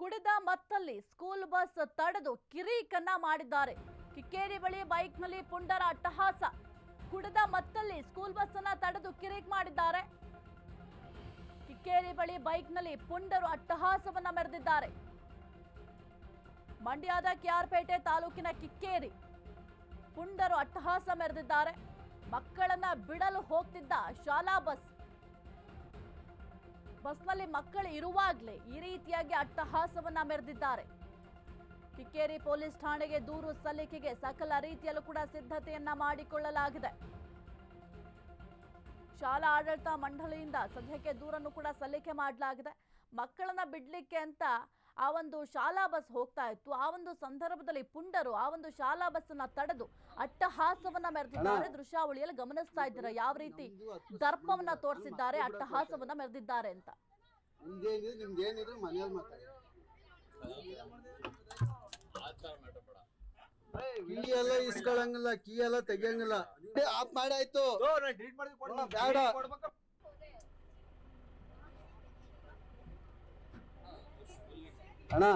ಕುಡಿದ ಮತ್ತಲ್ಲಿ school bus ತಡೆದು ಕಿರೀಕನ್ನ ಮಾಡಿದ್ದಾರೆ. ಕಿಕ್ಕೇರಿ ಬಳಿ ಬೈಕ್ನಲ್ಲಿ ಪುಂಡರ ಅಟ್ಟಹಾಸ. ಕುಡಿದ ಮತ್ತಲ್ಲಿ ಸ್ಕೂಲ್ ಬಸ್ ಅನ್ನ ತಡೆದು ಕಿರೀಕ್ ಮಾಡಿದ್ದಾರೆ. ಕಿಕ್ಕೇರಿ ಬಳಿ ಬೈಕ್ನಲ್ಲಿ ಪುಂಡರು ಅಟ್ಟಹಾಸವನ್ನ ಮೆರೆದಿದ್ದಾರೆ. ಮಂಡ್ಯದ ಕೆಆರ್ಪೇಟೆ ತಾಲೂಕಿನ ಕಿಕ್ಕೇರಿ. ಪುಂಡರು ಅಟ್ಟಹಾಸ ಮೆರೆದಿದ್ದಾರೆ. ಮಕ್ಕಳನ್ನ ಬಿಡಲು ಹೋಗ್ತಿದ್ದ ಶಾಲಾ ಬಸ್ ಬಸ್ನಲ್ಲಿ ಮಕ್ಕಳು ಇರುವಾಗಲೇ ಈ ರೀತಿಯಾಗಿ ಅಟ್ಟಹಾಸವನ್ನ ಮೆರೆದಿದ್ದಾರೆ. ಕಿಕ್ಕೇರಿ ಪೊಲೀಸ್ ಠಾಣೆಗೆ ದೂರು ಸಲ್ಲಿಕೆಗೆ ಸಕಲ ರೀತಿಯಲ್ಲೂ ಕೂಡ ಸಿದ್ಧತೆಯನ್ನ ಮಾಡಿಕೊಳ್ಳಲಾಗಿದೆ. ಶಾಲಾ ಆಡಳಿತ ಮಂಡಳಿಯಿಂದ ಸದ್ಯಕ್ಕೆ ದೂರನ್ನು ಕೂಡ ಸಲ್ಲಿಕೆ ಮಾಡಲಾಗಿದೆ. ಮಕ್ಕಳನ್ನ ಬಿಡ್ಲಿಕ್ಕೆ ಅಂತ ಆ ಒಂದು ಶಾಲಾ ಬಸ್ ಹೋಗ್ತಾ ಇತ್ತು. ಆ ಒಂದು ಸಂದರ್ಭದಲ್ಲಿ ಪುಂಡರು ಆ ಒಂದು ಶಾಲಾ ಬಸ್ ಅನ್ನ ತಡೆದು ಅಟ್ಟಹಾಸವನ್ನ ಮೆರೆದಿದ್ದಾರೆ. ದೃಶ್ಯಾವಳಿಯಲ್ಲಿ ಗಮನಿಸ್ತಾ ಇದ್ದಾರೆ? ಯಾವ ರೀತಿ ದರ್ಪವನ್ನ ತೋರಿಸಿದ್ದಾರೆ ಅಟ್ಟಹಾಸವನ್ನ ಮೆರೆದಿದ್ದಾರೆ ಅಂತ. ಕೀ ಎಲ್ಲ ಇಸ್ಕೊಳಂಗಿಲ್ಲ ಕೀ ಎಲ್ಲ ತೆಗಿಯಂಗಿಲ್ಲ. ಆಯ್ತು. ಮಾಡಾಯ್ತು ಬೇಡ. ಅಣ್ಣ